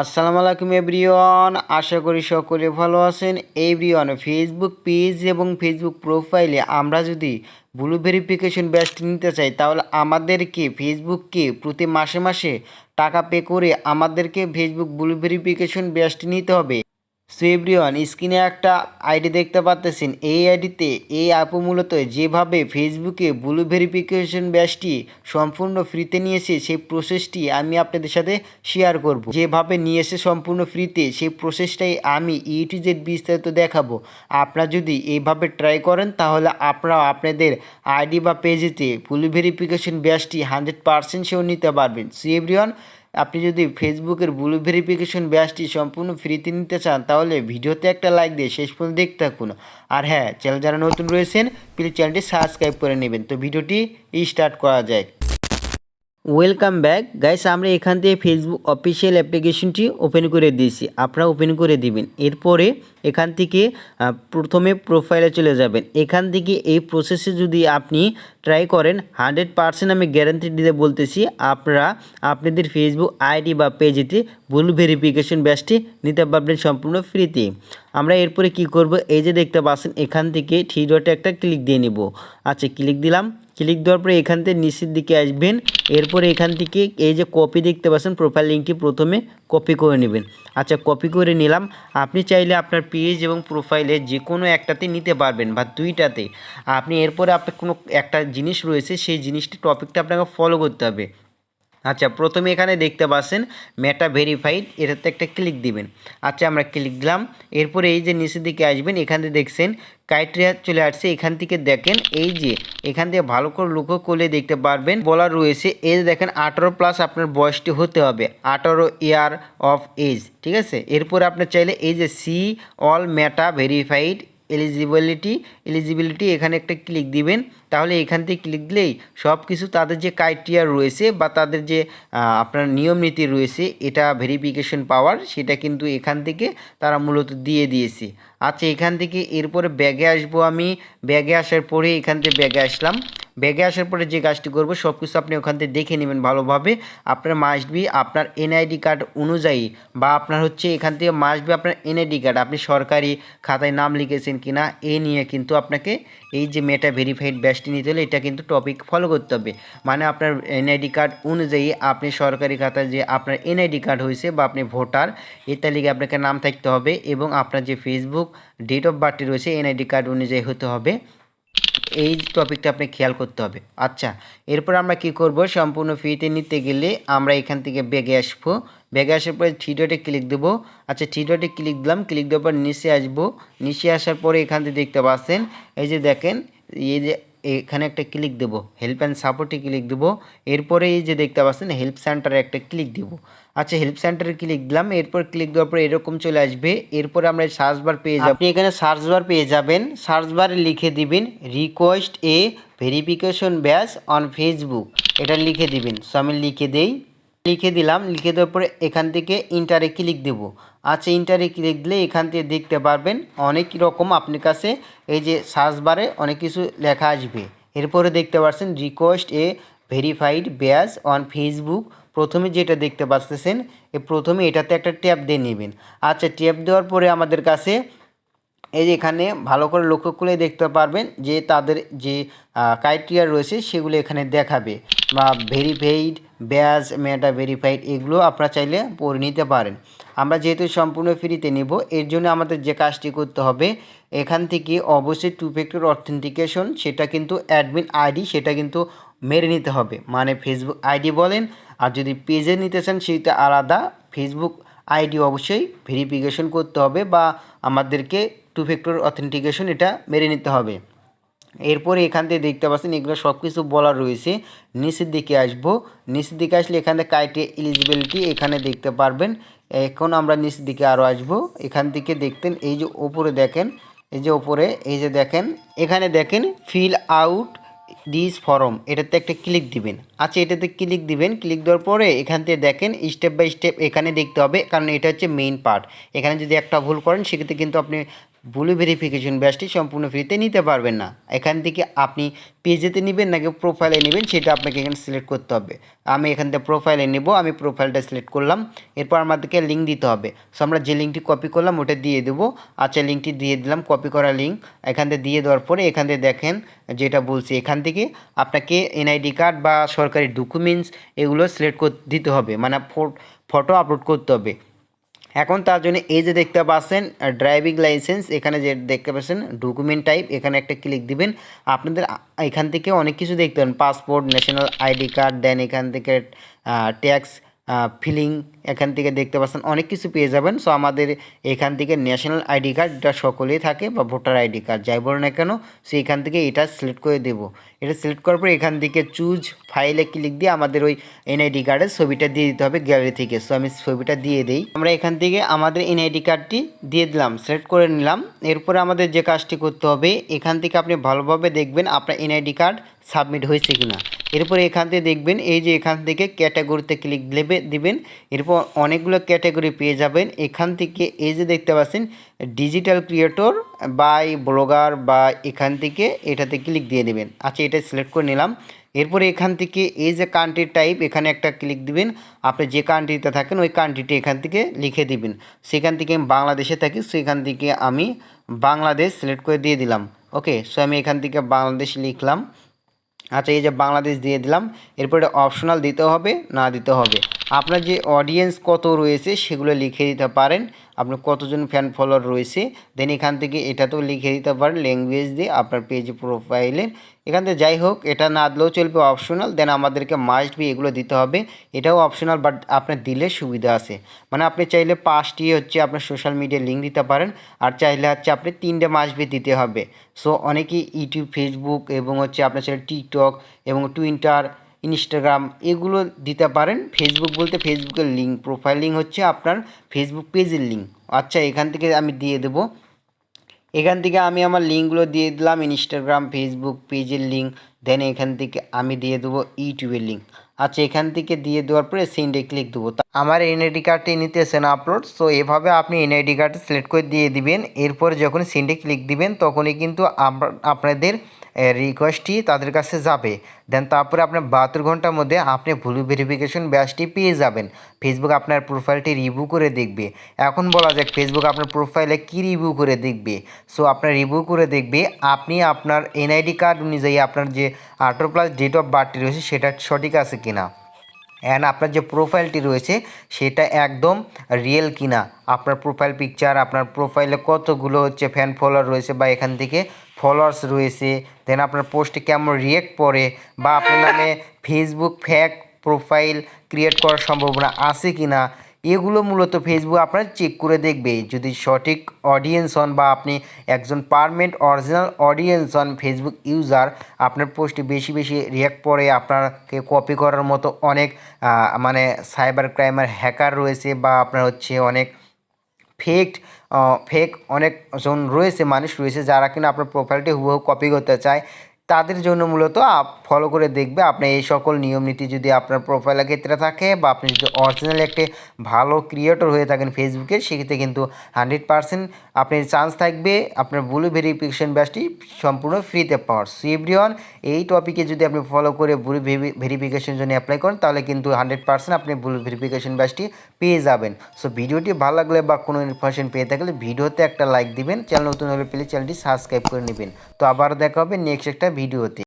আসসালামু আলাইকুম এভরিওয়ান, আশা করি সকলে ভালো আছেন। এভরিওয়ান ফেসবুক পেজ এবং ফেসবুক প্রোফাইলে আমরা যদি ব্লু ভেরিফিকেশন ব্যাচটি নিতে চাই, তাহলে আমাদেরকে ফেসবুককে প্রতি মাসে মাসে টাকা পে করে আমাদেরকে ফেসবুক ব্লু ভেরিফিকেশন ব্যাচটি নিতে হবে। সো এভরিওয়ান স্ক্রিনে একটা আইডি দেখতে পাচ্তেছেন এই আইডিতে এই আপু মূলত যেভাবে ফেসবুকে ব্লু ভেরিফিকেশন ব্যাচটি সম্পূর্ণ ফ্রিতে নিয়েছে, সেই প্রসেসটি আমি আপনাদের সাথে শেয়ার করব। যেভাবে নিয়েছে সম্পূর্ণ ফ্রিতে, সেই প্রসেসটাই আমি ইউটিউজের বিস্তারিত দেখাবো। আপনারা যদি এইভাবে ট্রাই করেন, তাহলে আপনারা আপনাদের আইডি বা পেজেতে ব্লু ভেরিফিকেশন ব্যাচটি হান্ড্রেড পারসেন্ট সেও নিতে পারবেন। সো এভরিওয়ান আপনি যদি ফেসবুকের ব্লু ভেরিফিকেশন ব্যাসটি সম্পূর্ণ ফ্রিতে নিতে চান, তাহলে ভিডিওতে একটা লাইক দিয়ে শেষ পর্যন্ত দেখতে থাকুন। আর হ্যাঁ চ্যানেল যারা নতুন রয়েছেন প্লিজ চ্যানেলটি সাবস্ক্রাইব করে নেবেন। তো ভিডিওটি স্টার্ট করা যায় ওয়েলকাম ব্যাক গাইস আমরা এখান থেকে ফেসবুক অফিসিয়াল অ্যাপ্লিকেশনটি ওপেন করে দিয়েছি। আপনারা ওপেন করে দিবেন। এরপরে এখান থেকে প্রথমে প্রোফাইলে চলে যাবেন। এখান থেকে এই প্রসেসে যদি আপনি ট্রাই করেন হান্ড্রেড পারসেন্ট আমি গ্যারান্টি দিতে বলতেছি, আপনারা আপনাদের ফেসবুক আইডি বা পেজেতে ভুল ভেরিফিকেশন ব্যাচটি নিতে পারবেন সম্পূর্ণ ফ্রিতে আমরা এরপরে কি করব? এই যে দেখতে পাচ্ছেন, এখান থেকে থ্রি একটা ক্লিক দিয়ে নিব। আচ্ছা ক্লিক দিলাম। ক্লিক দেওয়ার পরে এখান থেকে নিচের দিকে আসবেন। এরপরে এখান থেকে এই যে কপি দেখতে পাচ্ছেন প্রোফাইল লিঙ্কটি প্রথমে কপি করে নেবেন। আচ্ছা কপি করে নিলাম। আপনি চাইলে আপনার পেজ এবং প্রোফাইলে যে কোনো একটাতে নিতে পারবেন বা দুইটাতে। আপনি এরপরে আপনার কোনো একটা জিনিস রয়েছে, সেই জিনিসটি টপিকটা আপনাকে ফলো করতে হবে। আচ্ছা প্রথমে এখানে দেখতে পাচ্ছেন মেটা ভেরিফাইড এটাতে একটা ক্লিক দিবেন। আচ্ছা আমরা ক্লিক দিলাম। এরপরে এই যে নিচের দিকে আসবেন, এখান থেকে দেখছেন ক্রাইটেরিয়া চলে আসছে। এখান থেকে দেখেন এই যে এখান থেকে ভালো করে লক্ষ্য করলে দেখতে পারবেন, বলা রয়েছে এই দেখেন আঠারো প্লাস আপনার বয়সটি হতে হবে, আঠারো ইয়ার অফ এজ ঠিক আছে? এরপরে আপনার চাইলে এই যে see all meta verified eligibility eligibility এখানে একটা ক্লিক দিবেন। তাহলে এখান থেকে ক্লিক দিলেই সব কিছু তাদের যে ক্রাইটেরিয়া রয়েছে বা তাদের যে আপনার নিয়ম নীতি রয়েছে, এটা ভেরিফিকেশন পাওয়ার সেটা কিন্তু এখান থেকে তারা মূলত দিয়ে দিয়েছে। আচ্ছা এখান থেকে এরপরে ব্যাগে আসব আমি। ব্যাগে আসার পরে এখান থেকে ব্যাগে আসলাম। ব্যাগে আসার পরে যে কাজটি করব সব কিছু আপনি ওখান থেকে দেখে নেবেন ভালোভাবে। আপনার মাস্ট বি আপনার এনআইডি কার্ড অনুযায়ী বা আপনার হচ্ছে এখান থেকে মাস্ট বি আপনার এনআইডি কার্ড আপনি সরকারি খাতায় নাম লিখেছেন কিনা, এ নিয়ে কিন্তু আপনাকে এই যে মেটা ভেরিফাইড ব্যাচটি নিতে হলে এটা কিন্তু টপিক ফলো করতে হবে। মানে আপনার এনআইডি কার্ড অনুযায়ী আপনি সরকারি খাতায় যে আপনার এনআইডি কার্ড হয়েছে বা আপনি ভোটার, এর তালিকায় আপনাকে নাম থাকতে হবে এবং আপনার যে ফেসবুক ডেট অফ বার্থটি রয়েছে এনআইডি কার্ড অনুযায়ী হতে হবে। এই টপিকটা আপনি খেয়াল করতে হবে। আচ্ছা এরপর আমরা কি করব? সম্পূর্ণ ফিতে নিতে গেলে আমরা এখান থেকে ব্যাগে আসব। ব্যাগে আসার পরে থ্রি ডটে ক্লিক দেবো। আচ্ছা থ্রি ডটে ক্লিক দিলাম। ক্লিক দেওয়ার পর নিচে আসব। নিচে আসার পরে এখান থেকে দেখতে পাচ্ছেন, এই যে দেখেন, এই যে এখানে একটা ক্লিক দেব। হেল্প অ্যান্ড সাপোর্টে ক্লিক দেবো। এরপরে এই যে দেখতে পাচ্ছেন হেল্প সেন্টারে একটা ক্লিক দেব। আচ্ছা হেল্প সেন্টারে ক্লিক দিলাম। এরপর ক্লিক দেওয়ার পর এরকম চলে আসবে। এরপরে আমরা সার্চ বার পেয়ে যাব। আপনি এখানে সার্চ বার পেয়ে যাবেন। সার্চ বারে লিখে দিবেন request a verification badge on Facebook এটা লিখে দিবেন। সো আমি লিখে দেই লিখে দিলাম, লিখে দেওয়ার পরে এখান থেকে ইন্টারে ক্লিক দেব। আচ্ছা ইন্টারে ক্লিক দিলে এখান থেকে দেখতে পারবেন অনেক রকম আপনার কাছে এই যে সার্চ বারে অনেক কিছু লেখা আসবে। এরপরে দেখতে পাচ্ছেন request a verified badge on Facebook প্রথমে যেটা দেখতে পাচ্ছেন, এ প্রথমে এটাতে একটা ট্যাপ দিয়ে নেবেন। আচ্ছা ট্যাপ দেওয়ার পরে আমাদের কাছে এই যে এখানে ভালো করে লক্ষ্য করে দেখতে পারবেন যে তাদের যে ক্রাইটেরিয়া রয়েছে সেগুলো এখানে দেখাবে। বা ভেরিফাইড ব্যাজ মেটা ভেরিফাইড এগুলো আপনারা চাইলে পড়ে নিতে পারেন। আমরা যেহেতু সম্পূর্ণ ফ্রিতে নেব, এর জন্য আমাদের যে কাজটি করতে হবে, এখান থেকে অবশ্যই টু ফ্যাক্টর অথেন্টিকেশন সেটা কিন্তু অ্যাডমিন আইডি সেটা কিন্তু মেরে নিতে হবে। মানে ফেসবুক আইডি বলেন, আর যদি পেজে নিতে চান, সেটা আলাদা। ফেসবুক আইডি অবশ্যই ভেরিফিকেশন করতে হবে বা আমাদেরকে টু ফ্যাক্টর অথেন্টিকেশন এটা মেরে নিতে হবে। এরপরে এখান থেকে দেখতে পাচ্ছেন, এগুলো সব কিছু বলা রয়েছে। নিচের দিকে আসব। নিচের দিকে আসলে এখান থেকে ক্রাইটেরিয়া এলিজিবিলিটি এখানে দেখতে পারবেন। এখন আমরা নিচের দিকে আরও আসব। এখান থেকে দেখতেন, এই যে ওপরে দেখেন, এই যে ওপরে, এই যে দেখেন, এখানে দেখেন ফিল আউট দিস ফর্ম এটাতে একটা ক্লিক দিবেন। আচ্ছা এটাতে ক্লিক দিবেন ক্লিক দেওয়ার পরে এখান থেকে দেখেন স্টেপ বাই স্টেপ এখানে দেখতে হবে, কারণ এটা হচ্ছে মেইন পার্ট এখানে যদি একটা ভুল করেন, সেক্ষেত্রে কিন্তু আপনি ব্লু ভেরিফিকেশন ব্যাচটি সম্পূর্ণ ফ্রিতে নিতে পারবেন না। এখান থেকে আপনি পেজেতে নেবেন, নাকি প্রোফাইলে নেবেন, সেটা আপনাকে এখানে সিলেক্ট করতে হবে। আমি এখান থেকে প্রোফাইলে নেব, আমি প্রোফাইলটা সিলেক্ট করলাম, এরপর আমাদেরকে লিঙ্ক দিতে হবে। সো আমরা যে লিঙ্কটি কপি করলাম, ওটা দিয়ে দেবো। আচ্ছা লিঙ্কটি দিয়ে দিলাম কপি করা লিঙ্ক এখান থেকে দিয়ে দেওয়ার পরে এখান থেকে দেখেন যেটা বলছি, এখান থেকে আপনাকে এনআইডি কার্ড বা সরকারি ডকুমেন্টস এগুলো সিলেক্ট দিতে হবে। মানে ফটো আপলোড করতে হবে। এখন তার জন্য এই যে দেখতে পাচ্ছেন ড্রাইভিং লাইসেন্স এখানে যে দেখতে পাচ্ছেন ডকুমেন্ট টাইপ এখানে একটা ক্লিক দিবেন। আপনাদের এখান থেকে অনেক কিছু দেখতে পারেন। পাসপোর্ট ন্যাশনাল আইডি কার্ড দেন এখান থেকে ট্যাক্স ফিলিং এখান থেকে দেখতে পাচ্ছেন, অনেক কিছু পেয়ে যাবেন। সো আমাদের এখান থেকে ন্যাশনাল আইডি কার্ডটা সকলেই থাকে বা ভোটার আইডি কার্ড যাই বলো না কেন সো এখান থেকে এটা সিলেক্ট করে দেব। এটা সিলেক্ট করার পর এখান থেকে চুজ ফাইলে ক্লিক দিয়ে আমাদের ওই এনআইডি কার্ডের ছবিটা দিয়ে দিতে হবে গ্যালারি থেকে। সো আমি ছবিটা দিয়ে দিই। আমরা এখান থেকে আমাদের এনআইডি কার্ডটি দিয়ে দিলাম সিলেক্ট করে নিলাম। এরপরে আমাদের যে কাজটি করতে হবে, এখান থেকে আপনি ভালোভাবে দেখবেন আপনার এনআইডি কার্ড সাবমিট হয়েছে কিনা। এরপরে এখান থেকে দেখবেন, এই যে এখান থেকে ক্যাটাগরিতে ক্লিক দেবে, দিবেন। এরপর অনেকগুলো ক্যাটাগরি পেয়ে যাবেন। এখান থেকে এই যে দেখতে পাচ্ছেন ডিজিটাল ক্রিয়েটর বাই ব্লগার বা এখান থেকে এটাতে ক্লিক দিয়ে দেবেন। আচ্ছা এটা সিলেক্ট করে নিলাম। এরপরে এখান থেকে এই যে কান্ট্রি টাইপ এখানে একটা ক্লিক দিবেন। আপনি যে কান্ট্রিতে থাকেন, ওই কান্ট্রিটি এখান থেকে লিখে দিবেন। সেখান থেকে আমি বাংলাদেশে থাকি, সেখান থেকে আমি বাংলাদেশ সিলেক্ট করে দিয়ে দিলাম। ওকে সো আমি এখান থেকে বাংলাদেশ লিখলাম। আচ্ছা এই যে বাংলাদেশ দিয়ে দিলাম, এরপরে অপশনাল দিতে হবে, না দিতে হবে? আপনার যে অডিয়েন্স কত রয়েছে, সেগুলো লিখে দিতে পারেন। আপনার কতজন ফ্যান ফলোয়ার রয়েছে দেন এখান থেকে এটাতেও লিখে দিতে পারেন ল্যাঙ্গুয়েজ দিয়ে আপনার পেজ প্রোফাইলে এখান থেকে যাই হোক, এটা না দিলেও চলবে অপশনাল দেন আমাদেরকে মাস্ট বি এগুলো দিতে হবে। এটাও অপশনাল বাট আপনার দিলে সুবিধা আছে। মানে আপনি চাইলে পাঁচটি হচ্ছে আপনার সোশ্যাল মিডিয়া লিঙ্ক দিতে পারেন, আর চাইলে হচ্ছে আপনি তিনটে মাস্ট বি দিতে হবে। সো অনেকেই ইউটিউব ফেসবুক এবং হচ্ছে আপনার চাইলে টিকটক এবং টুইটার ইনস্টাগ্রাম এগুলো দিতে পারেন। ফেসবুক বলতে ফেসবুকের লিঙ্ক প্রোফাইল লিঙ্ক হচ্ছে আপনার ফেসবুক পেজের লিঙ্ক আচ্ছা এখান থেকে আমি দিয়ে দেবো। এখান থেকে আমি আমার লিঙ্কগুলো দিয়ে দিলাম ইনস্টাগ্রাম ফেসবুক পেজের লিঙ্ক দেন এখান থেকে আমি দিয়ে দেবো ইউটিউবের লিঙ্ক আচ্ছা এখান থেকে দিয়ে দেওয়ার পরে সেন্ডে ক্লিক দেবো। আমার এনআইডি কার্ডটি নিতেছে না আপলোড সো এভাবে আপনি এনআইডি কার্ড সিলেক্ট করে দিয়ে দিবেন। এরপর যখন সেন্ডে ক্লিক দিবেন, তখনই কিন্তু আপনাদের রিকোয়েস্টটি তাদের কাছে যাবে। দেন তারপরে আপনার বাহাত্তর ঘণ্টার মধ্যে আপনি ভুল ভেরিফিকেশন ব্যাচটি পেয়ে যাবেন। ফেসবুক আপনার প্রোফাইলটি রিভিউ করে দেখবে। এখন বলা যাক ফেসবুক আপনার প্রোফাইলে কী রিভিউ করে দেখবে। সো আপনার রিভিউ করে দেখবে, আপনি আপনার এনআইডি কার্ড অনুযায়ী আপনার যে আঠারো প্লাস ডেট অফ বার্থটি রয়েছে, সেটা সঠিক আছে কিনা। অ্যান্ড আপনার যে প্রোফাইলটি রয়েছে সেটা একদম রিয়েল কিনা? আপনার প্রোফাইল পিকচার আপনার প্রোফাইলে কতগুলো হচ্ছে ফ্যান ফলোয়ার রয়েছে বা এখান থেকে ফলোয়ার্স রয়েছে? দেন আপনার পোস্টে কেমন রিয়েক্ট পড়ে? বা আপনার নামে ফেসবুক ফ্যাক প্রোফাইল ক্রিয়েট করার সম্ভাবনা আছে কি না এগুলো মূলত ফেসবুক আপনার চেক করে দেখবে। যদি সঠিক অডিয়েন্স হন বা আপনি একজন পারমানেন্ট অরিজিনাল অডিয়েন্স হন ফেসবুক ইউজার আপনার পোস্টে বেশি বেশি রিয়াক্ট পরে আপনাকে কপি করার মতো অনেক মানে সাইবার ক্রাইমের হ্যাকার রয়েছে বা আপনার হচ্ছে অনেক ফেক ফেক অনেকজন রয়েছে, মানুষ রয়েছে যারা কিনা আপনার প্রোফাইলটি হুবহু কপি করতে চায়। তাদের জন্য মূলত আপ ফলো করে দেখবে আপনার এই সকল নিয়ম নীতি যদি আপনার প্রোফাইলের ক্ষেত্রে থাকে বা আপনি যদি অরিজিনাল একটি ভালো ক্রিয়েটর হয়ে থাকেন ফেসবুকে সেক্ষেত্রে কিন্তু হান্ড্রেড পারসেন্ট আপনি চান্স থাকবে আপনার ব্লু ভেরিফিকেশন ব্যাচটি সম্পূর্ণ ফ্রিতে পাওয়ার। সো এভরিওয়ান এই টপিকে যদি আপনি ফলো করে ব্লু ভেরিফিকেশন জন্য অ্যাপ্লাই করেন, তাহলে কিন্তু হান্ড্রেড পারসেন্ট আপনি ব্লু ভেরিফিকেশন ব্যাচটি পেয়ে যাবেন। সো ভিডিওটি ভালো লাগলে বা কোনো ইনফরমেশন পেয়ে থাকলে ভিডিওতে একটা লাইক দিবেন চ্যানেল নতুন হলে প্লিজ চ্যানেলটি সাবস্ক্রাইব করে নেবেন। তো আবার দেখা হবে নেক্সট একটা ভিডিওতে।